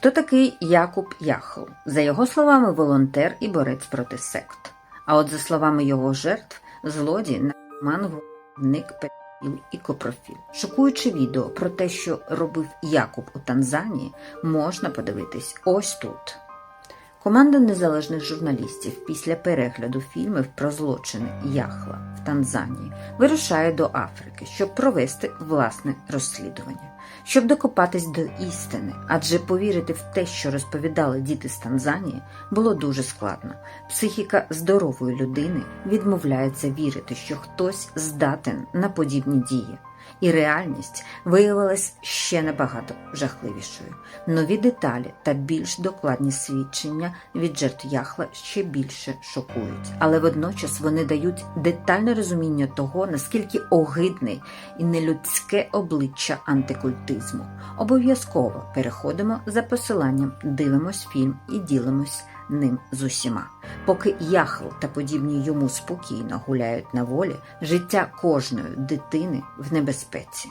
Хто такий Якуб Яхл? За його словами, волонтер і борець проти сект. А от за словами його жертв, злодій, наркоман, вник педофіл і копрофіл. Шокуюче відео про те, що робив Якуб у Танзанії, можна подивитись ось тут. Команда незалежних журналістів після перегляду фільмів про злочини Яхла Танзанії вирушає до Африки, щоб провести власне розслідування, щоб докопатись до істини, адже повірити в те, що розповідали діти з Танзанії, було дуже складно. Психіка здорової людини відмовляється вірити, що хтось здатен на подібні дії. І реальність виявилась ще набагато жахливішою. Нові деталі та більш докладні свідчення від жертв Яхла ще більше шокують, але водночас вони дають детальне розуміння того, наскільки огидний і нелюдське обличчя антикультизму. Обов'язково переходимо за посиланням, дивимось фільм і ділимось ним з усіма. Поки Яхл та подібні йому спокійно гуляють на волі, життя кожної дитини в небезпеці.